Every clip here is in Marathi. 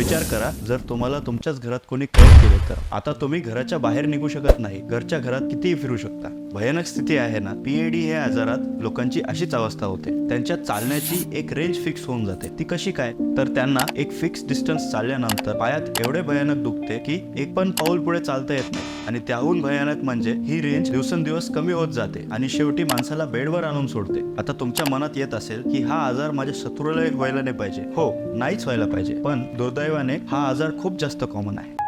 विचार करा जर तुम्हाला तुमच्याच घरात कोणी कैद केले तर. आता तुम्ही घराच्या बाहेर निघू शकत नाही. घरच्या घरात कितीही फिरू शकता. भयानक स्थिती आहे ना पीएडी हे आजारात लोकांची अशीच अवस्था होते. त्यांच्या चालण्याची एक रेंज फिक्स होऊन जाते. ती कशी काय? तर त्यांना एक फिक्स डिस्टन्स चालल्यानंतर पायात एवढे भयानक दुखते की एक पण पाऊल पुढे चालता येत नाही. आणि त्याहून भयानक म्हणजे ही रेंज दिवसेंदिवस कमी होत जाते आणि शेवटी माणसाला बेडवर आणून सोडते. आता तुमच्या मनात येत असेल की हा आजार माझ्या शत्रूला व्हायला नाही पाहिजे. हो नाहीच व्हायला पाहिजे. पण दुर्दैवाने हा आजार खूप जास्त कॉमन आहे.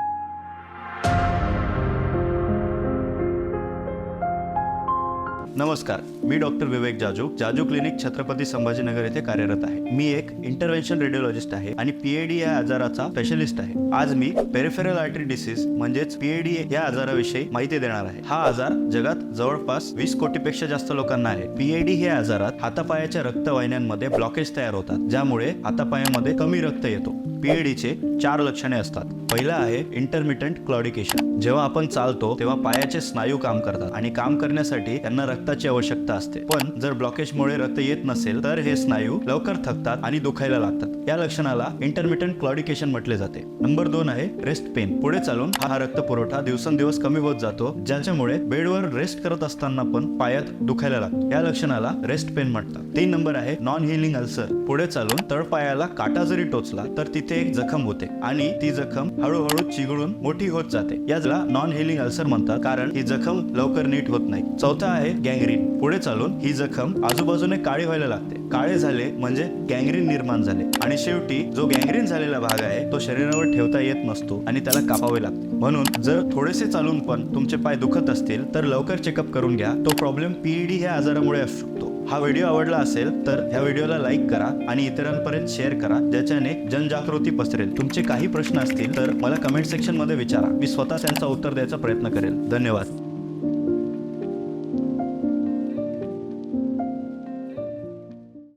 नमस्कार मी डॉक्टर विवेक जाजू जाजू क्लिनिक छत्रपती संभाजीनगर येथे कार्यरत आहे. मी एक इंटरव्हेन्शन रेडिओलॉजिस्ट आहे आणि पीएडी या आजाराचा स्पेशलिस्ट आहे. आज मी पेरिफेरल आर्टरी डिसीज म्हणजेच पीएडी या आजाराविषयी माहिती देणार आहे. हा आजार जगात जवळपास वीस कोटीपेक्षा जास्त लोकांना आहे. पीएडी हे आजारात हातापायाच्या रक्तवाहिन्यांमध्ये ब्लॉकेज तयार होतात ज्यामुळे हातापायामध्ये कमी रक्त येतो. पीएडीचे चार लक्षणे असतात. पहिलं आहे इंटरमिटंट क्लॉडिकेशन जेव्हा आपण चालतो तेव्हा पायाचे स्नायू काम करतात आणि काम करण्यासाठी त्यांना रक्ताची आवश्यकता असते. पण जर ब्लॉकेजमुळे रक्त येत नसेल तर हे स्नायू लवकर थकतात आणि दुखायला लागतात. या लक्षणाला इंटरमिटंट क्लॉडिकेशन म्हटले जाते. नंबर दोन आहे रेस्ट पेन पुढे चालून हा रक्त पुरवठा दिवसेंदिवस कमी होत जातो ज्याच्यामुळे बेडवर रेस्ट करत असताना पण पायात दुखायला लागतो. या लक्षणाला रेस्ट पेन म्हणतात. तीन नंबर आहे नॉन हिलिंग अल्सर पुढे चालून तळपायाला काटा जरी टोचला तर तिथे एक जखम होते आणि ती जखम हळूहळू चिघळून मोठी होत जाते. याला नॉन हिलिंग अल्सर म्हणतात कारण ही जखम लवकर नीट होत नाही. चौथा आहे गँग्रीन पुढे चालून ही जखम आजूबाजूने काळी व्हायला लागते. काळे झाले म्हणजे गँग्रीन निर्माण झाले. आणि शेवटी जो गँग्रीन झालेला भाग आहे तो शरीरावर ठेवता येत नसतो आणि त्याला कापावे लागते. म्हणून जर थोडेसे चालून पण तुमचे पाय दुखत असतील तर लवकर चेकअप करून घ्या. तो प्रॉब्लेम पीईडी ह्या आजारामुळे असू शकतो. हा व्हिडिओ आवडला असेल तर ह्या व्हिडिओला लाईक करा आणि इतरांपर्यंत शेअर करा ज्याच्याने जनजागृती पसरेल. तुमचे काही प्रश्न असतील तर मला कमेंट सेक्शनमध्ये विचारा. मी स्वतः त्यांचा उत्तर द्यायचा प्रयत्न करेल. धन्यवाद.